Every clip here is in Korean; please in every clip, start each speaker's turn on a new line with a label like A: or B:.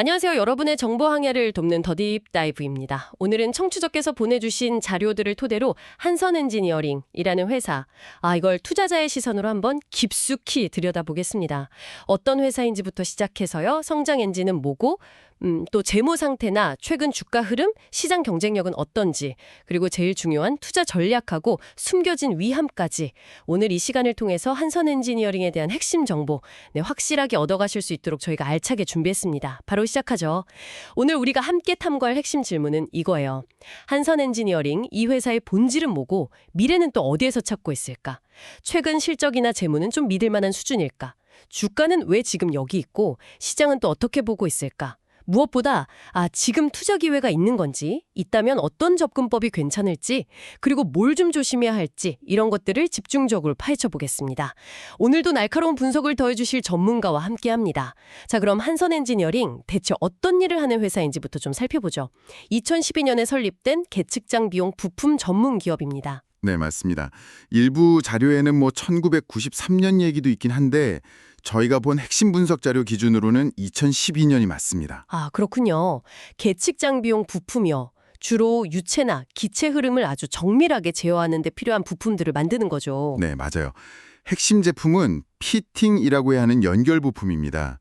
A: 안녕하세요. 여러분의 정보 항해를 돕는 더딥 다이브입니다. 오늘은 청취자께서 보내주신 자료들을 토대로 한선 엔지니어링이라는 회사, 아 이걸 투자자의 시선으로 한번 깊숙이 들여다보겠습니다. 어떤 회사인지부터 시작해서요. 성장 엔진은 뭐고, 음, 또 재무 상태나 최근 주가 흐름, 시장 경쟁력은 어떤지, 그리고 제일 중요한 투자 전략하고 숨겨진 위함까지 오늘 이 시간을 통해서 한선 엔지니어링에 대한 핵심 정보 네, 확실하게 얻어가실 수 있도록 저희가 알차게 준비했습니다. 바로 시작하죠. 오늘 우리가 함께 탐구할 핵심 질문은 이거예요. 한선 엔지니어링 이 회사의 본질은 뭐고 미래는 또 어디에서 찾고 있을까? 최근 실적이나 재무는 좀 믿을 만한 수준일까? 주가는 왜 지금 여기 있고 시장은 또 어떻게 보고 있을까? 무엇보다 아 지금 투자 기회가 있는 건지 있다면 어떤 접근법이 괜찮을지 그리고 뭘 좀 조심해야 할지 이런 것들을 집중적으로 파헤쳐 보겠습니다. 오늘도 날카로운 분석을 더해주실 전문가와 함께합니다. 자 그럼 한선 엔지니어링 대체 어떤 일을 하는 회사인지부터 좀 살펴보죠. 2012년에 설립된 계측장 비용 부품 전문 기업입니다.
B: 네, 맞습니다. 일부 자료에는 뭐 1993년 얘기도 있긴 한데 저희가 본 핵심 분석 자료 기준으로는 2012년이 맞습니다.
A: 아 그렇군요. 계측장 비용 부품이요. 주로 유체나 기체 흐름을 아주 정밀하게 제어하는 데 필요한 부품들을 만드는 거죠.
B: 네, 맞아요. 핵심 제품은 피팅이라고 해야 하는 연결 부품입니다.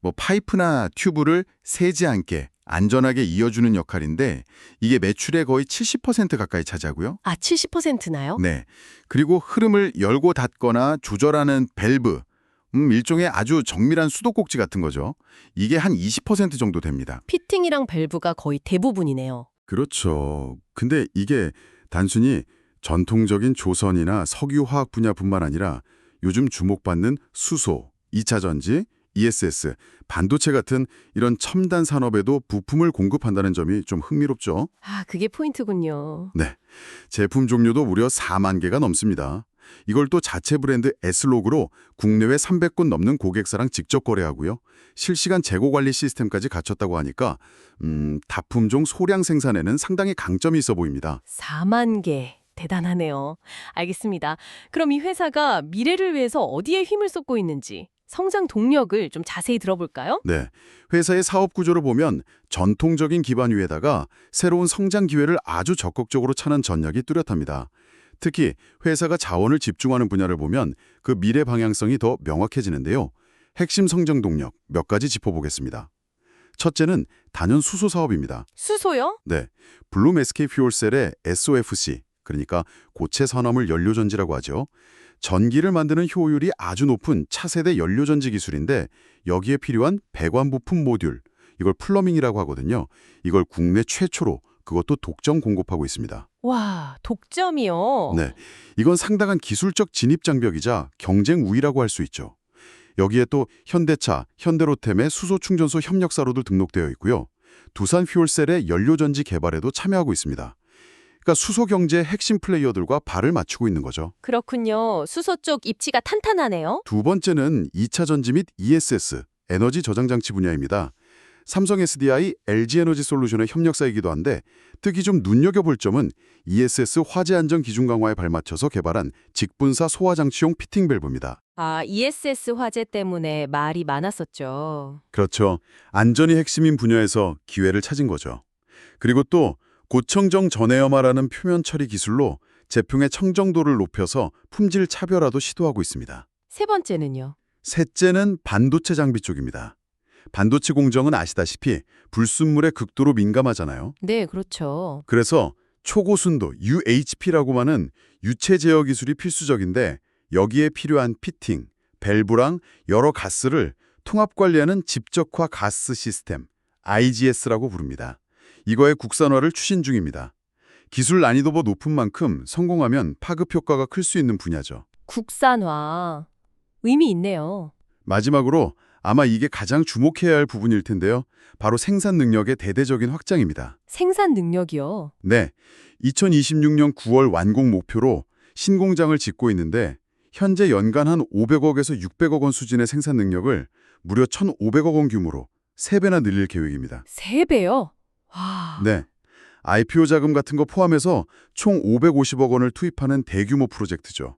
B: 뭐 파이프나 튜브를 새지 않게 안전하게 이어주는 역할인데 이게 매출의 거의 70% 가까이 차지하고요.
A: 아 70%나요?
B: 네. 그리고 흐름을 열고 닫거나 조절하는 밸브, 음, 일종의 아주 정밀한 수도꼭지 같은 거죠. 이게 한 20% 정도 됩니다.
A: 피팅이랑 밸브가 거의 대부분이네요.
B: 그렇죠. 근데 이게 단순히 전통적인 조선이나 석유화학 분야뿐만 아니라 요즘 주목받는 수소, 2차 전지, ESS, 반도체 같은 이런 첨단 산업에도 부품을 공급한다는 점이 좀 흥미롭죠.
A: 아 그게 포인트군요.
B: 네. 제품 종류도 무려 4만 개가 넘습니다. 이걸 또 자체 브랜드 S로그로 국내외 300곳 넘는 고객사랑 직접 거래하고요. 실시간 재고 관리 시스템까지 갖췄다고 하니까 음, 다품종 소량 생산에는 상당히 강점이 있어 보입니다.
A: 4만 개. 대단하네요. 알겠습니다. 그럼 이 회사가 미래를 위해서 어디에 힘을 쏟고 있는지 성장 동력을 좀 자세히 들어볼까요?
B: 네. 회사의 사업 구조를 보면 전통적인 기반 위에다가 새로운 성장 기회를 아주 적극적으로 찾는 전략이 뚜렷합니다. 특히 회사가 자원을 집중하는 분야를 보면 그 미래 방향성이 더 명확해지는데요. 핵심 성장 동력 몇 가지 짚어보겠습니다. 첫째는 단연 수소 사업입니다.
A: 수소요?
B: 네. 블룸 SK 퓨얼셀의 SOFC, 그러니까 고체 산화물 연료전지라고 하죠. 전기를 만드는 효율이 아주 높은 차세대 연료전지 기술인데 여기에 필요한 배관 부품 모듈, 이걸 플러밍이라고 하거든요. 이걸 국내 최초로 그것도 독점 공급하고 있습니다.
A: 와, 독점이요.
B: 네, 이건 상당한 기술적 진입 장벽이자 경쟁 우위라고 할 수 있죠. 여기에 또 현대차, 현대로템의 수소 충전소 협력사로도 등록되어 있고요. 두산 퓨얼셀의 연료전지 개발에도 참여하고 있습니다. 그러니까 수소 경제의 핵심 플레이어들과 발을 맞추고 있는 거죠.
A: 그렇군요. 수소 쪽 입지가 탄탄하네요.
B: 두 번째는 2차 전지 및 ESS, 에너지 저장 장치 분야입니다. 삼성 SDI, LG에너지 솔루션의 협력사이기도 한데 특히 좀 눈여겨볼 점은 ESS 화재 안전 기준 강화에 발맞춰서 개발한 직분사 소화 장치용 피팅 밸브입니다.
A: 아, ESS 화재 때문에 말이 많았었죠.
B: 그렇죠. 안전이 핵심인 분야에서 기회를 찾은 거죠. 그리고 또 고청정 전해염화라는 표면 처리 기술로 제품의 청정도를 높여서 품질 차별화도 시도하고 있습니다.
A: 세 번째는요.
B: 셋째는 반도체 장비 쪽입니다. 반도체 공정은 아시다시피 불순물에 극도로 민감하잖아요.
A: 네, 그렇죠.
B: 그래서 초고순도 UHP라고 하는 유체 제어 기술이 필수적인데 여기에 필요한 피팅, 밸브랑 여러 가스를 통합 관리하는 집적화 가스 시스템 IGS라고 부릅니다. 이거의 국산화를 추진 중입니다. 기술 난이도가 높은 만큼 성공하면 파급 효과가 클 수 있는 분야죠.
A: 국산화. 의미 있네요.
B: 마지막으로 아마 이게 가장 주목해야 할 부분일 텐데요. 바로 생산 능력의 대대적인 확장입니다.
A: 생산 능력이요.
B: 네, 2026년 9월 완공 목표로 신공장을 짓고 있는데 현재 연간 한 500억에서 600억 원 수준의 생산 능력을 무려 1,500억 원 규모로 3배나 늘릴 계획입니다.
A: 세 배요? 와.
B: 네, IPO 자금 같은 거 포함해서 총 550억 원을 투입하는 대규모 프로젝트죠.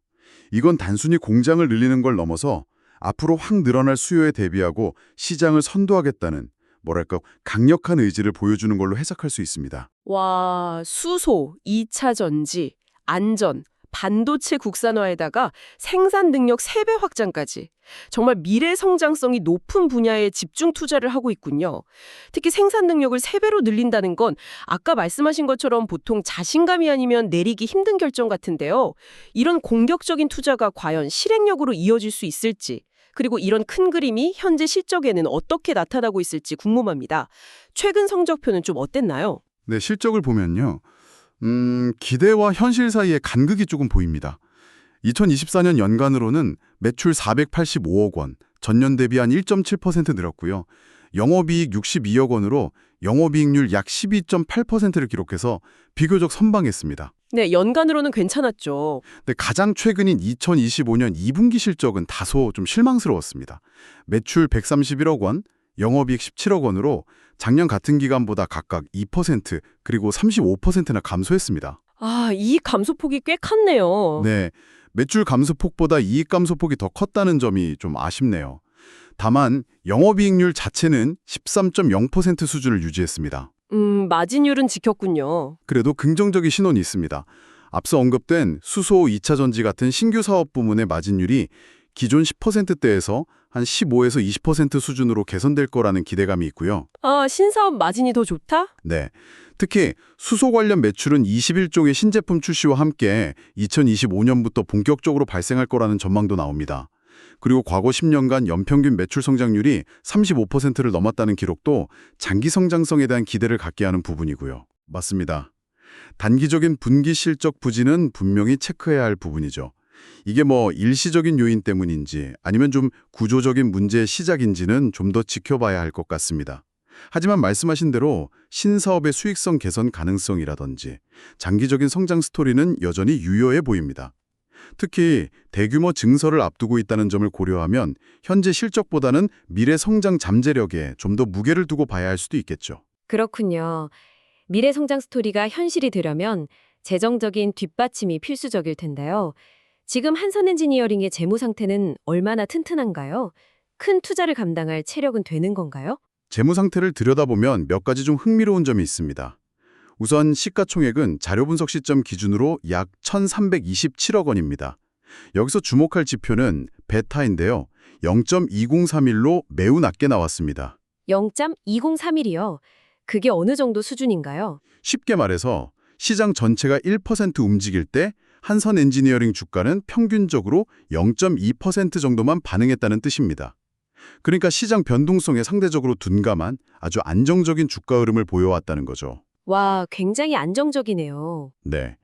B: 이건 단순히 공장을 늘리는 걸 넘어서 앞으로 확 늘어날 수요에 대비하고 시장을 선도하겠다는 뭐랄까 강력한 의지를 보여주는 걸로 해석할 수 있습니다.
C: 와, 수소, 2차 전지, 안전, 반도체 국산화에다가 생산 능력 3배 확장까지. 정말 미래 성장성이 높은 분야에 집중 투자를 하고 있군요. 특히 생산 능력을 3배로 늘린다는 건 아까 말씀하신 것처럼 보통 자신감이 아니면 내리기 힘든 결정 같은데요. 이런 공격적인 투자가 과연 실행력으로 이어질 수 있을지, 그리고 이런 큰 그림이 현재 실적에는 어떻게 나타나고 있을지 궁금합니다. 최근 성적표는 좀 어땠나요?
B: 네, 실적을 보면요. 음, 기대와 현실 사이에 간극이 조금 보입니다. 2024년 연간으로는 매출 485억 원, 전년 대비 한 1.7% 늘었고요. 영업이익 62억 원으로 영업이익률 약 12.8%를 기록해서 비교적 선방했습니다.
C: 네, 연간으로는 괜찮았죠.
B: 근데 가장 최근인 2025년 2분기 실적은 다소 좀 실망스러웠습니다. 매출 131억 원, 영업이익 17억 원으로 작년 같은 기간보다 각각 2% 그리고 35%나 감소했습니다.
C: 아, 이 감소폭이 꽤 컸네요.
B: 네, 매출 감소폭보다 이익 감소폭이 더 컸다는 점이 좀 아쉽네요. 다만 영업이익률 자체는 13.0% 수준을 유지했습니다.
C: 음, 마진율은 지켰군요.
B: 그래도 긍정적인 신호는 있습니다. 앞서 언급된 수소 2차 전지 같은 신규 사업 부문의 마진율이 기존 10%대에서 한 15에서 20% 수준으로 개선될 거라는 기대감이 있고요.
C: 아, 신사업 마진이 더 좋다?
B: 네. 특히 수소 관련 매출은 21종의 신제품 출시와 함께 2025년부터 본격적으로 발생할 거라는 전망도 나옵니다. 그리고 과거 10년간 연평균 매출 성장률이 35%를 넘었다는 기록도 장기 성장성에 대한 기대를 갖게 하는 부분이고요. 맞습니다. 단기적인 분기 실적 부진은 분명히 체크해야 할 부분이죠. 이게 뭐 일시적인 요인 때문인지 아니면 좀 구조적인 문제의 시작인지는 좀 더 지켜봐야 할 것 같습니다. 하지만 말씀하신 대로 신사업의 수익성 개선 가능성이라든지 장기적인 성장 스토리는 여전히 유효해 보입니다. 특히 대규모 증설을 앞두고 있다는 점을 고려하면 현재 실적보다는 미래 성장 잠재력에 좀 더 무게를 두고 봐야 할 수도 있겠죠.
A: 그렇군요. 미래 성장 스토리가 현실이 되려면 재정적인 뒷받침이 필수적일 텐데요. 지금 한선 엔지니어링의 재무 상태는 얼마나 튼튼한가요? 큰 투자를 감당할 체력은 되는 건가요?
B: 재무 상태를 들여다보면 몇 가지 좀 흥미로운 점이 있습니다. 우선 시가총액은 자료 분석 시점 기준으로 약 1,327억 원입니다. 여기서 주목할 지표는 베타인데요. 0.2031로 매우 낮게 나왔습니다.
A: 0.2031이요. 그게 어느 정도 수준인가요?
B: 쉽게 말해서 시장 전체가 1% 움직일 때 한선 엔지니어링 주가는 평균적으로 0.2% 정도만 반응했다는 뜻입니다. 그러니까 시장 변동성에 상대적으로 둔감한 아주 안정적인 주가 흐름을 보여왔다는 거죠.
A: 와, 굉장히 안정적이네요.
B: 네.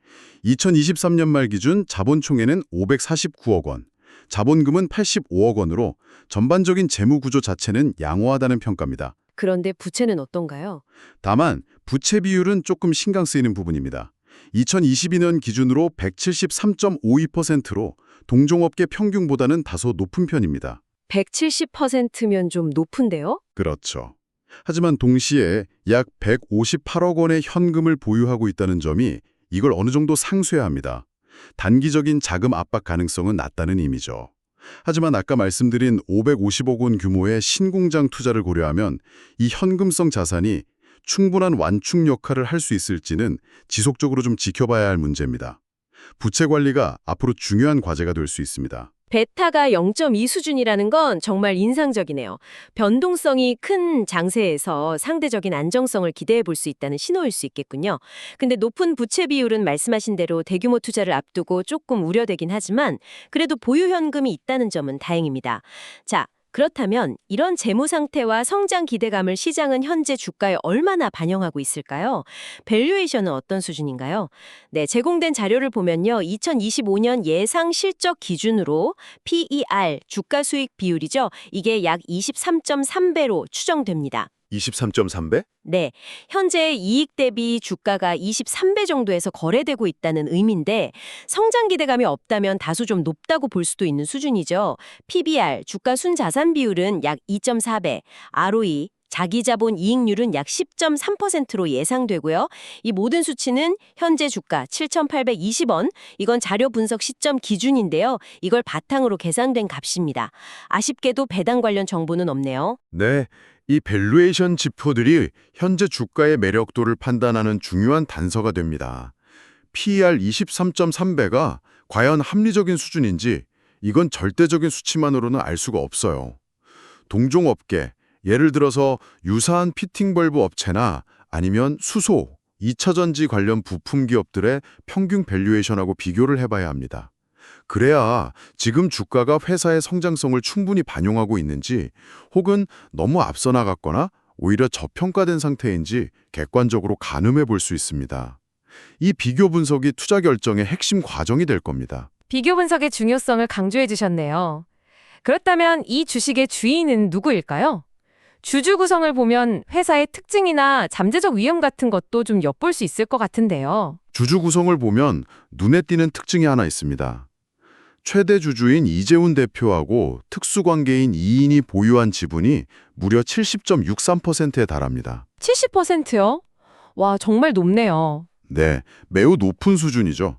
B: 2023년 말 기준 자본총회는 549억 원, 자본금은 85억 원으로 전반적인 재무 구조 자체는 양호하다는 평가입니다.
A: 그런데 부채는 어떤가요?
B: 다만 부채 비율은 조금 신경 쓰이는 부분입니다. 2022년 기준으로 173.52%로 동종업계 평균보다는 다소 높은 편입니다.
A: 170%면 좀 높은데요?
B: 그렇죠. 하지만 동시에 약 158억 원의 현금을 보유하고 있다는 점이 이걸 어느 정도 상쇄해야 합니다. 단기적인 자금 압박 가능성은 낮다는 의미죠. 하지만 아까 말씀드린 550억 원 규모의 신공장 투자를 고려하면 이 현금성 자산이 충분한 완충 역할을 할 수 있을지는 지속적으로 좀 지켜봐야 할 문제입니다. 부채 관리가 앞으로 중요한 과제가 될 수 있습니다.
A: 베타가 0.2 수준이라는 건 정말 인상적이네요. 변동성이 큰 장세에서 상대적인 안정성을 기대해 볼 수 있다는 신호일 수 있겠군요. 근데 높은 부채 비율은 말씀하신 대로 대규모 투자를 앞두고 조금 우려되긴 하지만 그래도 보유 현금이 있다는 점은 다행입니다. 자, 그렇다면 이런 재무 상태와 성장 기대감을 시장은 현재 주가에 얼마나 반영하고 있을까요? 밸류에이션은 어떤 수준인가요? 네, 제공된 자료를 보면요. 2025년 예상 실적 기준으로 PER, 주가 수익 비율이죠. 이게 약 23.3배로 추정됩니다.
B: 23.3배?
A: 네, 현재 이익 대비 주가가 23배 정도에서 거래되고 있다는 의미인데 성장 기대감이 없다면 다소 좀 높다고 볼 수도 있는 수준이죠. PBR, 주가 순자산 비율은 약 2.4배, ROE,
D: 자기 자본 이익률은 약 10.3%로 예상되고요. 이 모든 수치는 현재 주가 7,820원, 이건 자료 분석 시점 기준인데요. 이걸 바탕으로 계산된 값입니다. 아쉽게도 배당 관련 정보는 없네요.
B: 네, 이 밸류에이션 지표들이 현재 주가의 매력도를 판단하는 중요한 단서가 됩니다. PER 23.3배가 과연 합리적인 수준인지 이건 절대적인 수치만으로는 알 수가 없어요. 동종업계, 예를 들어서 유사한 피팅 벌브 업체나 아니면 수소, 2차전지 관련 부품 기업들의 평균 밸류에이션하고 비교를 해봐야 합니다. 그래야 지금 주가가 회사의 성장성을 충분히 반영하고 있는지 혹은 너무 앞서 나갔거나 오히려 저평가된 상태인지 객관적으로 가늠해 볼 수 있습니다. 이 비교 분석이 투자 결정의 핵심 과정이 될 겁니다.
E: 비교 분석의 중요성을 강조해 주셨네요. 그렇다면 이 주식의 주인은 누구일까요? 주주 구성을 보면 회사의 특징이나 잠재적 위험 같은 것도 좀 엿볼 수 있을 것 같은데요.
B: 주주 구성을 보면 눈에 띄는 특징이 하나 있습니다. 최대 주주인 이재훈 대표하고 특수관계인 이인이 보유한 지분이 무려 70.63%에 달합니다.
E: 70%요? 와, 정말 높네요.
B: 네, 매우 높은 수준이죠.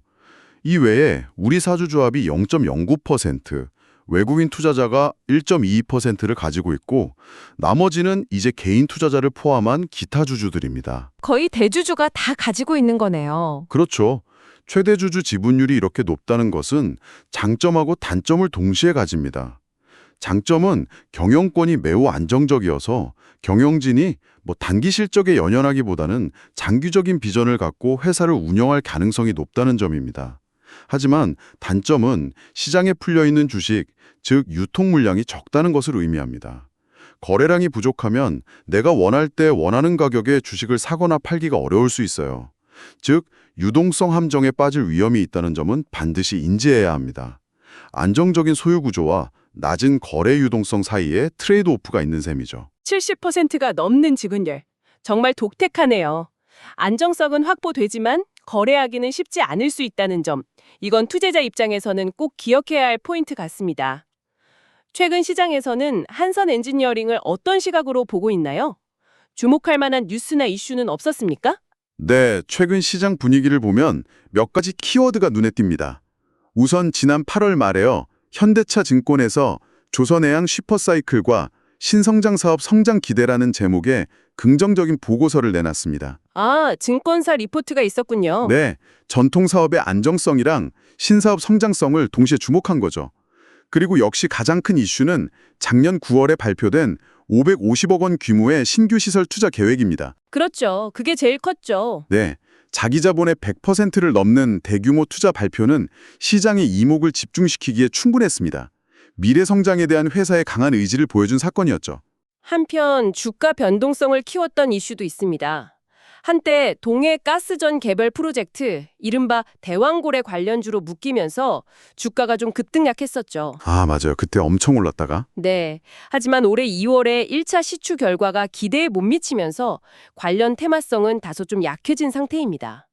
B: 이 외에 우리 사주조합이 0.09%, 외국인 투자자가 1.22%를 가지고 있고 나머지는 이제 개인 투자자를 포함한 기타 주주들입니다.
E: 거의 대주주가 다 가지고 있는 거네요.
B: 그렇죠. 최대 주주 지분율이 이렇게 높다는 것은 장점하고 단점을 동시에 가집니다. 장점은 경영권이 매우 안정적이어서 경영진이 뭐 단기 실적에 연연하기보다는 장기적인 비전을 갖고 회사를 운영할 가능성이 높다는 점입니다. 하지만 단점은 시장에 풀려 있는 주식, 즉 유통 물량이 적다는 것을 의미합니다. 거래량이 부족하면 내가 원할 때 원하는 가격에 주식을 사거나 팔기가 어려울 수 있어요. 즉 유동성 함정에 빠질 위험이 있다는 점은 반드시 인지해야 합니다. 안정적인 소유 구조와 낮은 거래 유동성 사이에 트레이드 오프가 있는 셈이죠.
A: 70%가 넘는 지분율. 정말 독특하네요. 안정성은 확보되지만 거래하기는 쉽지 않을 수 있다는 점. 이건 투자자 입장에서는 꼭 기억해야 할 포인트 같습니다. 최근 시장에서는 한선 엔지니어링을 어떤 시각으로 보고 있나요? 주목할 만한 뉴스나 이슈는 없었습니까?
B: 네, 최근 시장 분위기를 보면 몇 가지 키워드가 눈에 띕니다. 우선 지난 8월 말에요. 현대차 증권에서 조선해양 슈퍼사이클과 신성장 사업 성장 기대라는 제목의 긍정적인 보고서를 내놨습니다.
A: 아, 증권사 리포트가 있었군요.
B: 네, 전통 사업의 안정성이랑 신사업 성장성을 동시에 주목한 거죠. 그리고 역시 가장 큰 이슈는 작년 9월에 발표된 550억 원 규모의 신규 시설 투자 계획입니다.
A: 그렇죠. 그게 제일 컸죠.
B: 네, 자기 자본의 100%를 넘는 대규모 투자 발표는 시장의 이목을 집중시키기에 충분했습니다. 미래 성장에 대한 회사의 강한 의지를 보여준 사건이었죠.
A: 한편 주가 변동성을 키웠던 이슈도 있습니다. 한때 동해 가스전 개발 프로젝트, 이른바 대왕고래 관련주로 묶이면서 주가가 좀 급등약했었죠.
B: 아, 맞아요. 그때 엄청 올랐다가.
A: 네. 하지만 올해 2월에 1차 시추 결과가 기대에 못 미치면서 관련 테마성은 다소 좀 약해진 상태입니다.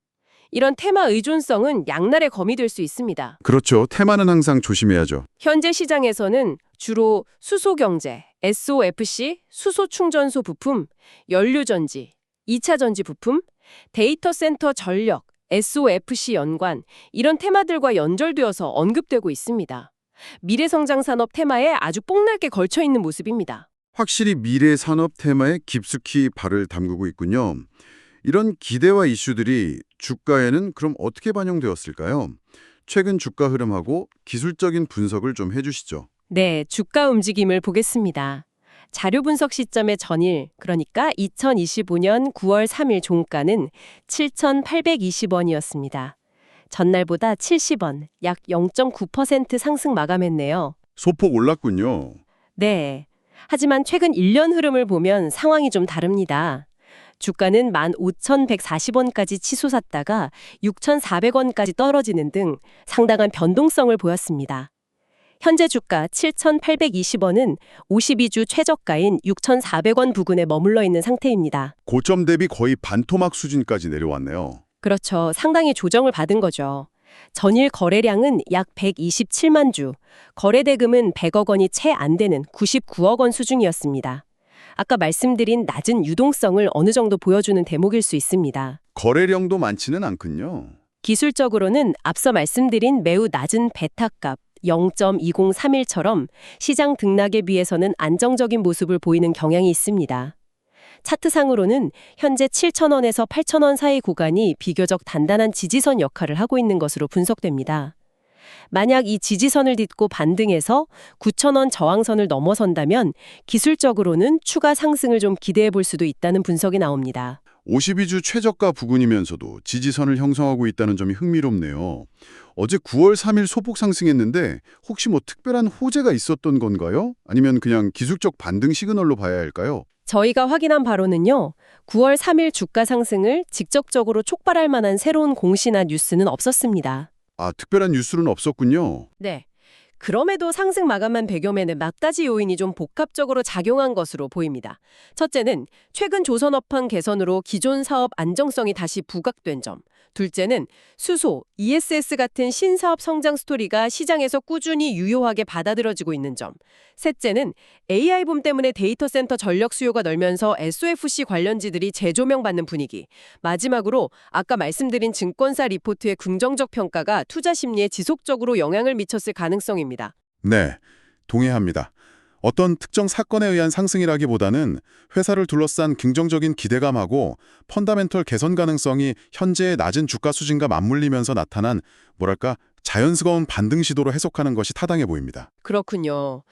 A: 이런 테마 의존성은 양날의 검이 될 수 있습니다.
B: 그렇죠. 테마는 항상 조심해야죠.
A: 현재 시장에서는 주로 수소경제, SOFC, 수소충전소 부품, 연료전지, 2차 전지 부품, 데이터 센터 전력, SOFC 연관 이런 테마들과 연결되어서 언급되고 있습니다. 미래성장 산업 테마에 아주 뽕날게 걸쳐 있는 모습입니다.
B: 확실히 미래 산업 테마에 깊숙이 발을 담그고 있군요. 이런 기대와 이슈들이 주가에는 그럼 어떻게 반영되었을까요? 최근 주가 흐름하고 기술적인 분석을 좀 해주시죠.
A: 네, 주가 움직임을 보겠습니다. 자료 분석 시점의 전일, 그러니까 2025년 9월 3일 종가는 7,820원이었습니다. 전날보다 70원, 약 0.9% 상승 마감했네요.
B: 소폭 올랐군요.
A: 네. 하지만 최근 1년 흐름을 보면 상황이 좀 다릅니다. 주가는 15,140원까지 치솟았다가 6,400원까지 떨어지는 등 상당한 변동성을 보였습니다. 현재 주가 7,820원은 52주 최저가인 6,400원 부근에 머물러 있는 상태입니다.
B: 고점 대비 거의 반토막 수준까지 내려왔네요.
A: 그렇죠. 상당히 조정을 받은 거죠. 전일 거래량은 약 127만 주, 거래 대금은 100억 원이 채 안 되는 99억 원 수준이었습니다. 아까 말씀드린 낮은 유동성을 어느 정도 보여주는 대목일 수 있습니다.
B: 거래량도 많지는 않군요.
A: 기술적으로는 앞서 말씀드린 매우 낮은 베타값 0.2031처럼 시장 등락에 비해서는 안정적인 모습을 보이는 경향이 있습니다. 차트상으로는 현재 7,000원에서 8,000원 사이 구간이 비교적 단단한 지지선 역할을 하고 있는 것으로 분석됩니다. 만약 이 지지선을 딛고 반등해서 9,000원 저항선을 넘어선다면 기술적으로는 추가 상승을 좀 기대해 볼 수도 있다는 분석이 나옵니다.
B: 52주 최저가 부근이면서도 지지선을 형성하고 있다는 점이 흥미롭네요. 어제 9월 3일 소폭 상승했는데 혹시 뭐 특별한 호재가 있었던 건가요? 아니면 그냥 기술적 반등 시그널로 봐야 할까요?
A: 저희가 확인한 바로는요. 9월 3일 주가 상승을 직접적으로 촉발할 만한 새로운 공시나 뉴스는 없었습니다.
B: 아, 특별한 뉴스는 없었군요.
A: 네. 그럼에도 상승 마감한 배경에는 몇 가지 요인이 좀 복합적으로 작용한 것으로 보입니다. 첫째는 최근 조선업황 개선으로 기존 사업 안정성이 다시 부각된 점. 둘째는 수소, ESS 같은 신사업 성장 스토리가 시장에서 꾸준히 유효하게 받아들여지고 있는 점. 셋째는 AI 붐 때문에 데이터 센터 전력 수요가 늘면서 SOFC 관련지들이 재조명받는 분위기. 마지막으로 아까 말씀드린 증권사 리포트의 긍정적 평가가 투자 심리에 지속적으로 영향을 미쳤을 가능성입니다.
B: 네, 동의합니다. 어떤 특정 사건에 의한 상승이라기보다는 회사를 둘러싼 긍정적인 기대감하고 펀다멘털 개선 가능성이 현재의 낮은 주가 수준과 맞물리면서 나타난 뭐랄까 자연스러운 반등 시도로 해석하는 것이 타당해 보입니다.
A: 그렇군요.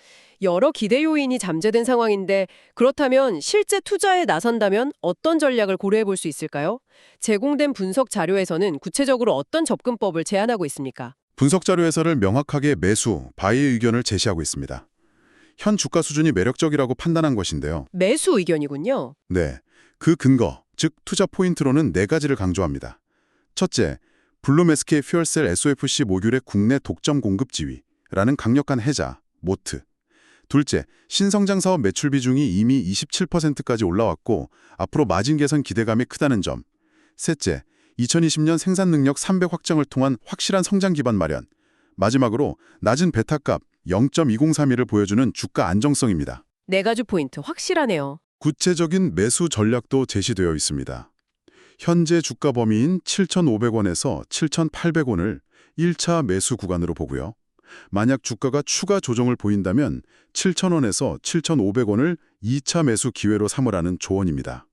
A: 여러 기대 요인이 잠재된 상황인데 그렇다면 실제 투자에 나선다면 어떤 전략을 고려해 볼 수 있을까요? 제공된 분석 자료에서는 구체적으로 어떤 접근법을 제안하고 있습니까?
B: 분석 자료에서를 명확하게 매수, 바이의 의견을 제시하고 있습니다. 현 주가 수준이 매력적이라고 판단한 것인데요.
A: 매수 의견이군요.
B: 네, 그 근거, 즉 투자 포인트로는 네 가지를 강조합니다. 첫째, 블룸에스케 퓨얼셀 SOFC 모듈의 국내 독점 공급 지위라는 강력한 해자, 모트. 둘째, 신성장 사업 매출 비중이 이미 27%까지 올라왔고 앞으로 마진 개선 기대감이 크다는 점. 셋째, 2020년 생산 능력 300 확장을 통한 확실한 성장 기반 마련. 마지막으로 낮은 베타값 0.2031을 보여주는 주가 안정성입니다.
A: 네 가지 포인트 확실하네요.
B: 구체적인 매수 전략도 제시되어 있습니다. 현재 주가 범위인 7,500원에서 7,800원을 1차 매수 구간으로 보고요. 만약 주가가 추가 조정을 보인다면 7,000원에서 7,500원을 2차 매수 기회로 삼으라는 조언입니다.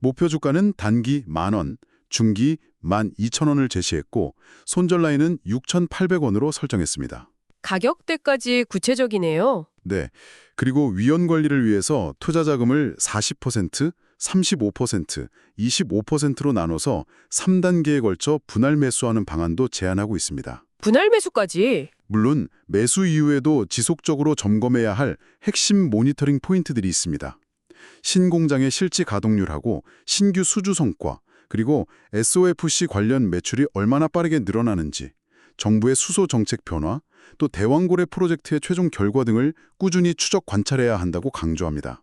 B: 목표 주가는 단기 만원, 중기 12,000원을 제시했고 손절 라인은 6,800원으로 설정했습니다.
A: 가격대까지 구체적이네요.
B: 네. 그리고 위험 관리를 위해서 투자 자금을 40%, 35%, 25%로 나눠서 3단계에 걸쳐 분할 매수하는 방안도 제안하고 있습니다.
A: 분할 매수까지.
B: 물론 매수 이후에도 지속적으로 점검해야 할 핵심 모니터링 포인트들이 있습니다. 신공장의 실지 가동률하고 신규 수주 성과, 그리고 SOFC 관련 매출이 얼마나 빠르게 늘어나는지, 정부의 수소 정책 변화, 또 대왕고래 프로젝트의 최종 결과 등을 꾸준히 추적 관찰해야 한다고 강조합니다.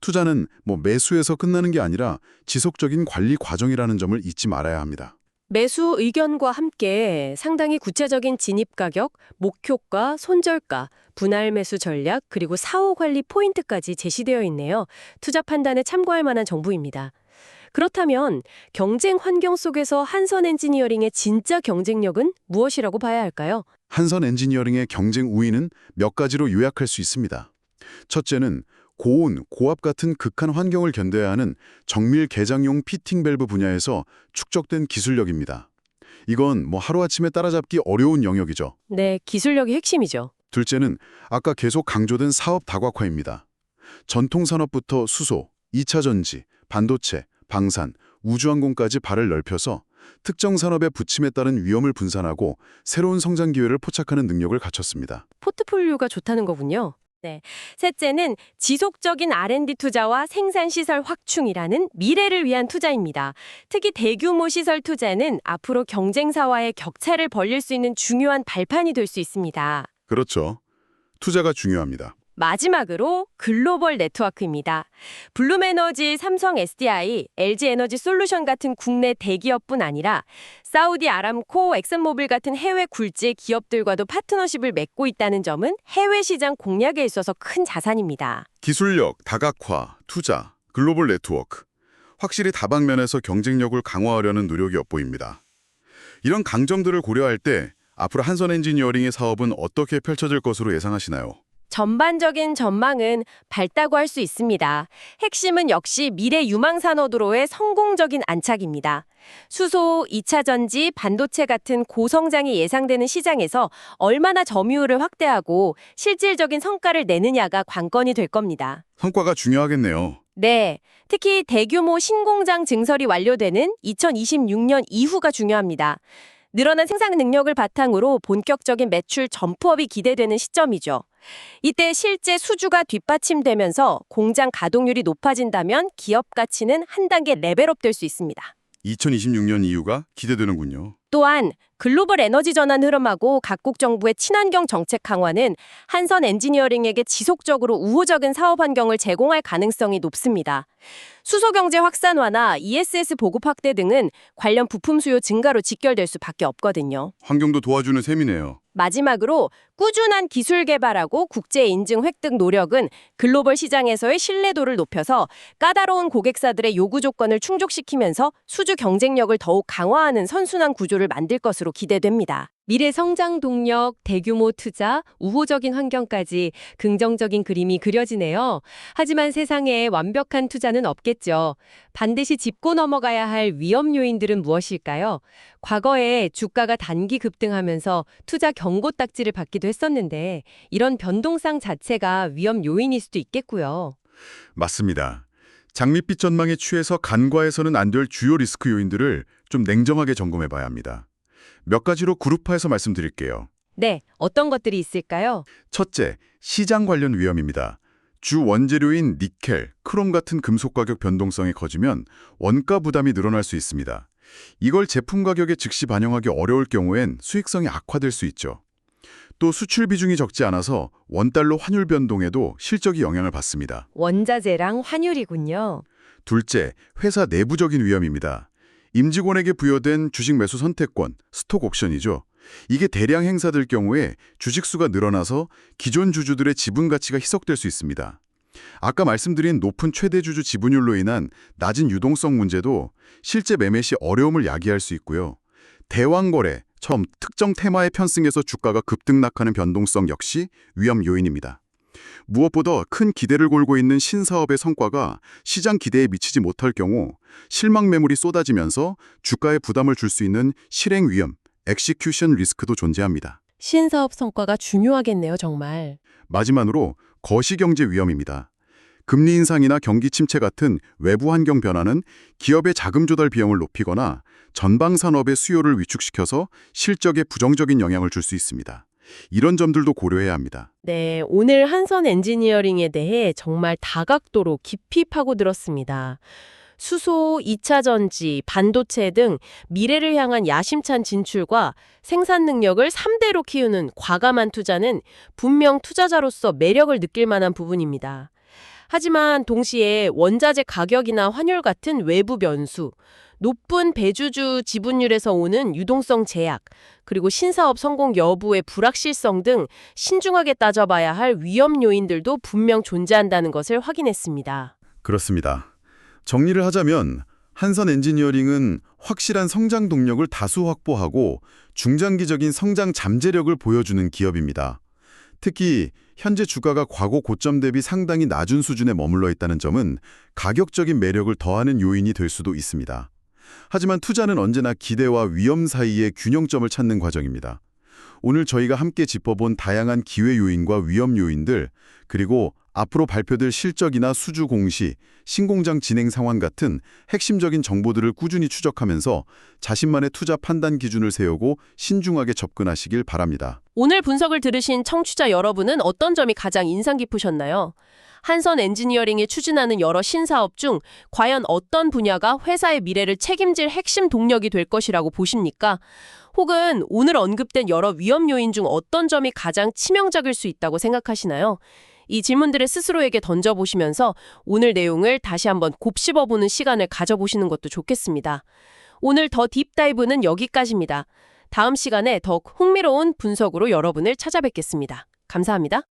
B: 투자는 뭐 매수에서 끝나는 게 아니라 지속적인 관리 과정이라는 점을 잊지 말아야 합니다.
A: 매수 의견과 함께 상당히 구체적인 진입 가격, 목표가, 손절가, 분할 매수 전략, 그리고 사후 관리 포인트까지 제시되어 있네요. 투자 판단에 참고할 만한 정보입니다. 그렇다면 경쟁 환경 속에서 한선 엔지니어링의 진짜 경쟁력은 무엇이라고 봐야 할까요?
B: 한선 엔지니어링의 경쟁 우위는 몇 가지로 요약할 수 있습니다. 첫째는 고온, 고압 같은 극한 환경을 견뎌야 하는 정밀 개장용 피팅 밸브 분야에서 축적된 기술력입니다. 이건 뭐 하루아침에 따라잡기 어려운 영역이죠.
A: 네, 기술력이 핵심이죠.
B: 둘째는 아까 계속 강조된 사업 다각화입니다. 전통 산업부터 수소, 2차 전지, 반도체, 방산, 우주항공까지 발을 넓혀서 특정 산업의 부침에 따른 위험을 분산하고 새로운 성장 기회를 포착하는 능력을 갖췄습니다.
A: 포트폴리오가 좋다는 거군요. 네. 셋째는 지속적인 R&D 투자와 생산 시설 확충이라는 미래를 위한 투자입니다. 특히 대규모 시설 투자는 앞으로 경쟁사와의 격차를 벌릴 수 있는 중요한 발판이 될 수 있습니다.
B: 그렇죠. 투자가 중요합니다.
A: 마지막으로 글로벌 네트워크입니다. 블룸에너지, 삼성 SDI, LG 에너지 솔루션 같은 국내 대기업뿐 아니라 사우디 아람코, 엑슨모빌 같은 해외 굴지 기업들과도 파트너십을 맺고 있다는 점은 해외 시장 공략에 있어서 큰 자산입니다.
B: 기술력, 다각화, 투자, 글로벌 네트워크. 확실히 다방면에서 경쟁력을 강화하려는 노력이 엿보입니다. 이런 강점들을 고려할 때 앞으로 한선 엔지니어링의 사업은 어떻게 펼쳐질 것으로 예상하시나요?
A: 전반적인 전망은 밝다고 할 수 있습니다. 핵심은 역시 미래 유망 산업으로의 성공적인 안착입니다. 수소, 2차 전지, 반도체 같은 고성장이 예상되는 시장에서 얼마나 점유율을 확대하고 실질적인 성과를 내느냐가 관건이 될 겁니다.
B: 성과가 중요하겠네요.
A: 네, 특히 대규모 신공장 증설이 완료되는 2026년 이후가 중요합니다. 늘어난 생산 능력을 바탕으로 본격적인 매출 점프업이 기대되는 시점이죠. 이때 실제 수주가 뒷받침되면서 공장 가동률이 높아진다면 기업 가치는 한 단계 레벨업 될 수 있습니다.
B: 2026년 이후가 기대되는군요.
A: 또한 글로벌 에너지 전환 흐름하고 각국 정부의 친환경 정책 강화는 한선 엔지니어링에게 지속적으로 우호적인 사업 환경을 제공할 가능성이 높습니다. 수소 경제 확산화나 ESS 보급 확대 등은 관련 부품 수요 증가로 직결될 수밖에 없거든요.
B: 환경도 도와주는 셈이네요.
A: 마지막으로 꾸준한 기술 개발하고 국제 인증 획득 노력은 글로벌 시장에서의 신뢰도를 높여서 까다로운 고객사들의 요구 조건을 충족시키면서 수주 경쟁력을 더욱 강화하는 선순환 구조를 만들 것으로 기대됩니다. 미래 성장 동력, 대규모 투자, 우호적인 환경까지 긍정적인 그림이 그려지네요. 하지만 세상에 완벽한 투자는 없겠죠. 반드시 짚고 넘어가야 할 위험 요인들은 무엇일까요? 과거에 주가가 단기 급등하면서 투자 경고 딱지를 받기도 했었는데 이런 변동성 자체가 위험 요인일 수도 있겠고요.
B: 맞습니다. 장밋빛 전망에 취해서 간과해서는 안 될 주요 리스크 요인들을 좀 냉정하게 점검해 봐야 합니다. 몇 가지로 그룹화해서 말씀드릴게요.
A: 네, 어떤 것들이 있을까요?
B: 첫째, 시장 관련 위험입니다. 주 원재료인 니켈, 크롬 같은 금속 가격 변동성이 커지면 원가 부담이 늘어날 수 있습니다. 이걸 제품 가격에 즉시 반영하기 어려울 경우엔 수익성이 악화될 수 있죠. 또 수출 비중이 적지 않아서 원달러 환율 변동에도 실적이 영향을 받습니다.
A: 원자재랑 환율이군요.
B: 둘째, 회사 내부적인 위험입니다. 임직원에게 부여된 주식 매수 선택권, 스톡 옵션이죠. 이게 대량 행사될 경우에 주식수가 늘어나서 기존 주주들의 지분 가치가 희석될 수 있습니다. 아까 말씀드린 높은 최대 주주 지분율로 인한 낮은 유동성 문제도 실제 매매 시 어려움을 야기할 수 있고요. 대왕거래, 처음 특정 테마에 편승해서 주가가 급등락하는 변동성 역시 위험 요인입니다. 무엇보다 큰 기대를 걸고 있는 신사업의 성과가 시장 기대에 미치지 못할 경우 실망 매물이 쏟아지면서 주가에 부담을 줄 수 있는 실행 위험, 엑시큐션 리스크도 존재합니다.
F: 신사업 성과가 중요하겠네요, 정말.
B: 마지막으로 거시경제 위험입니다. 금리 인상이나 경기 침체 같은 외부 환경 변화는 기업의 자금 조달 비용을 높이거나 전방 산업의 수요를 위축시켜서 실적에 부정적인 영향을 줄 수 있습니다. 이런 점들도 고려해야 합니다.
F: 네, 오늘 한선 엔지니어링에 대해 정말 다각도로 깊이 파고들었습니다. 수소, 2차 전지, 반도체 등 미래를 향한 야심찬 진출과 생산 능력을 3대로 키우는 과감한 투자는 분명 투자자로서 매력을 느낄 만한 부분입니다. 하지만 동시에 원자재 가격이나 환율 같은 외부 변수, 높은 배주주 지분율에서 오는 유동성 제약, 그리고 신사업 성공 여부의 불확실성 등 신중하게 따져봐야 할 위험 요인들도 분명 존재한다는 것을 확인했습니다.
B: 그렇습니다. 정리를 하자면 한선 엔지니어링은 확실한 성장 동력을 다수 확보하고 중장기적인 성장 잠재력을 보여주는 기업입니다. 특히 현재 주가가 과거 고점 대비 상당히 낮은 수준에 머물러 있다는 점은 가격적인 매력을 더하는 요인이 될 수도 있습니다. 하지만 투자는 언제나 기대와 위험 사이의 균형점을 찾는 과정입니다. 오늘 저희가 함께 짚어본 다양한 기회 요인과 위험 요인들, 그리고 앞으로 발표될 실적이나 수주 공시, 신공장 진행 상황 같은 핵심적인 정보들을 꾸준히 추적하면서 자신만의 투자 판단 기준을 세우고 신중하게 접근하시길 바랍니다.
F: 오늘 분석을 들으신 청취자 여러분은 어떤 점이 가장 인상 깊으셨나요? 한선 엔지니어링이 추진하는 여러 신사업 중 과연 어떤 분야가 회사의 미래를 책임질 핵심 동력이 될 것이라고 보십니까? 혹은 오늘 언급된 여러 위험 요인 중 어떤 점이 가장 치명적일 수 있다고 생각하시나요? 이 질문들을 스스로에게 던져보시면서 오늘 내용을 다시 한번 곱씹어보는 시간을 가져보시는 것도 좋겠습니다.
A: 오늘 더 딥다이브는 여기까지입니다. 다음 시간에 더욱 흥미로운 분석으로 여러분을 찾아뵙겠습니다. 감사합니다.